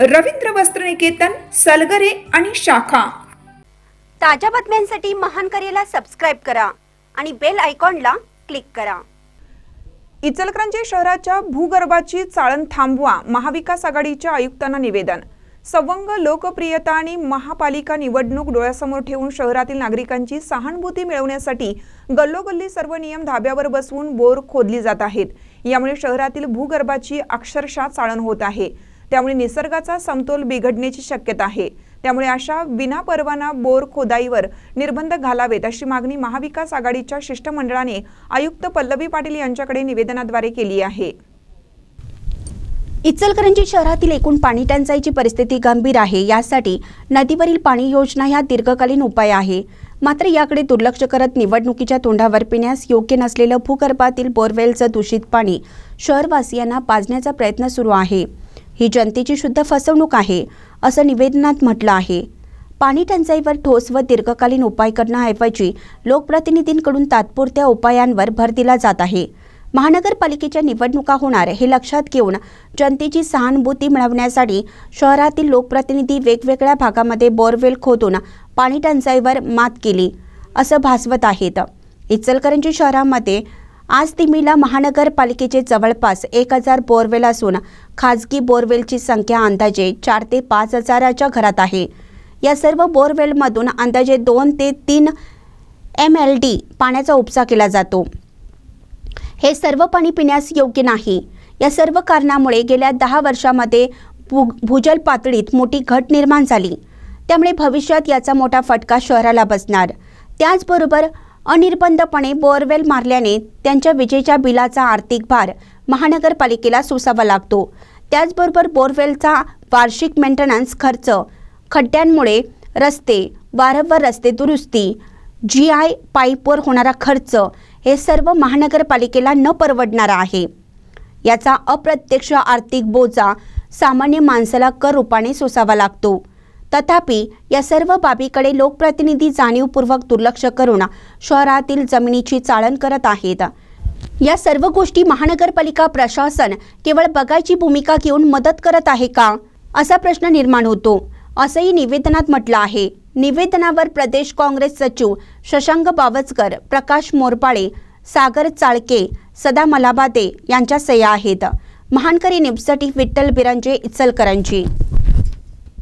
रवींद्र वस्त्रनिकेतन सलगरे आणि शाखा. ताज्या बातम्यांसाठी महान करेला सबस्क्राईब करा आणि बेल आयकॉनला क्लिक करा. इचलकरंजी शहराच्या भूगर्भाची चाळण थांबवा महाविकास आघाडीच्या आयुक्तांना निवेदन. सवंग लोकप्रियता आणि महापालिका निवडणूक डोळ्यासमोर ठेवून शहरातील नागरिकांची सहानुभूती मिळवण्यासाठी गल्लोगल्ली सर्व नियम धाब्यावर बसवून बोर खोदली जात आहेत. यामुळे शहरातील भूगर्भाची अक्षरशः चाळण होत आहे. त्यामुळे निसर्गाचा समतोल बिघडण्याची शक्यता आहे. त्यामुळे अशा विनापरवाना बोर खोदाईवर निर्बंध घालावेत अशी मागणी महाविकास आघाडीच्या शिष्टमंडळाने आयुक्त पल्लवी पाटील यांच्याकडे निवेदनाद्वारे केली आहे. इचलकरंजी शहरातील एकूण पाणी टंचाईची परिस्थिती गंभीर आहे. यासाठी नदीवरील पाणी योजना ह्या दीर्घकालीन उपाय आहे. मात्र याकडे दुर्लक्ष करत निवडणुकीच्या तोंडावर पिण्यास योग्य नसलेलं भूगर्भातील बोरवेलचं दूषित पाणी शहरवासियांना पाजण्याचा प्रयत्न सुरू आहे. ही जनतेची शुद्ध फसवणूक आहे असं निवेदनात म्हटलं आहे. पाणी टंचाईवर ठोस व दीर्घकालीन उपाय करण्याऐवजी लोकप्रतिनिधींकडून तात्पुरत्या उपायांवर भर दिला जात आहे. महानगरपालिकेच्या निवडणुका होणार हे लक्षात घेऊन जनतेची सहानुभूती मिळवण्यासाठी शहरातील लोकप्रतिनिधी वेगवेगळ्या भागामध्ये बोरवेल खोदून पाणी टंचाईवर मात केली असं भासवत आहेत. इचलकरंजी शहरामध्ये आज तिमीला महानगरपालिकेचे जवळपास एक हजार बोरवेल असून खाजगी बोरवेलची संख्या अंदाजे चार ते पाच हजाराच्या घरात आहे. या सर्व बोरवेलमधून अंदाजे दोन ते तीन एम एल डी पाण्याचा उपसा केला जातो. हे सर्व पाणी पिण्यास योग्य नाही. या सर्व कारणामुळे गेल्या दहा वर्षामध्ये भू भूजल पातळीत मोठी घट निर्माण झाली. त्यामुळे भविष्यात याचा मोठा फटका शहराला बसणार. त्याचबरोबर अनिर्बंधपणे बोअरवेल मारल्याने त्यांच्या विजेच्या बिलाचा आर्थिक भार महानगरपालिकेला सोसावा लागतो. त्याचबरोबर बोरवेलचा वार्षिक मेंटेनन्स खर्च खड्ड्यांमुळे रस्ते वारंवार रस्ते दुरुस्ती जी आय पाईपवर होणारा खर्च हे सर्व महानगरपालिकेला न परवडणारा आहे. याचा अप्रत्यक्ष आर्थिक बोजा सामान्य माणसाला कर रूपाने सोसावा लागतो. तथापि या सर्व बाबीकडे लोकप्रतिनिधी जाणीवपूर्वक दुर्लक्ष करून शहरातील जमिनीची चाळण करत आहेत. या सर्व गोष्टी महानगरपालिका प्रशासन केवळ बघायची भूमिका घेऊन मदत करत आहे का? असा प्रश्न निर्माण होतो. असंही निवेदनात म्हटलं आहे. निवेदनावर प्रदेश काँग्रेस सचिव शशांक बावचकर प्रकाश मोरपाळे सागर चाळके सदा मलाबादे यांच्या सह्या आहेत. महानकरी न्यूजसाठी विठ्ठल बिरांजे इचलकरांची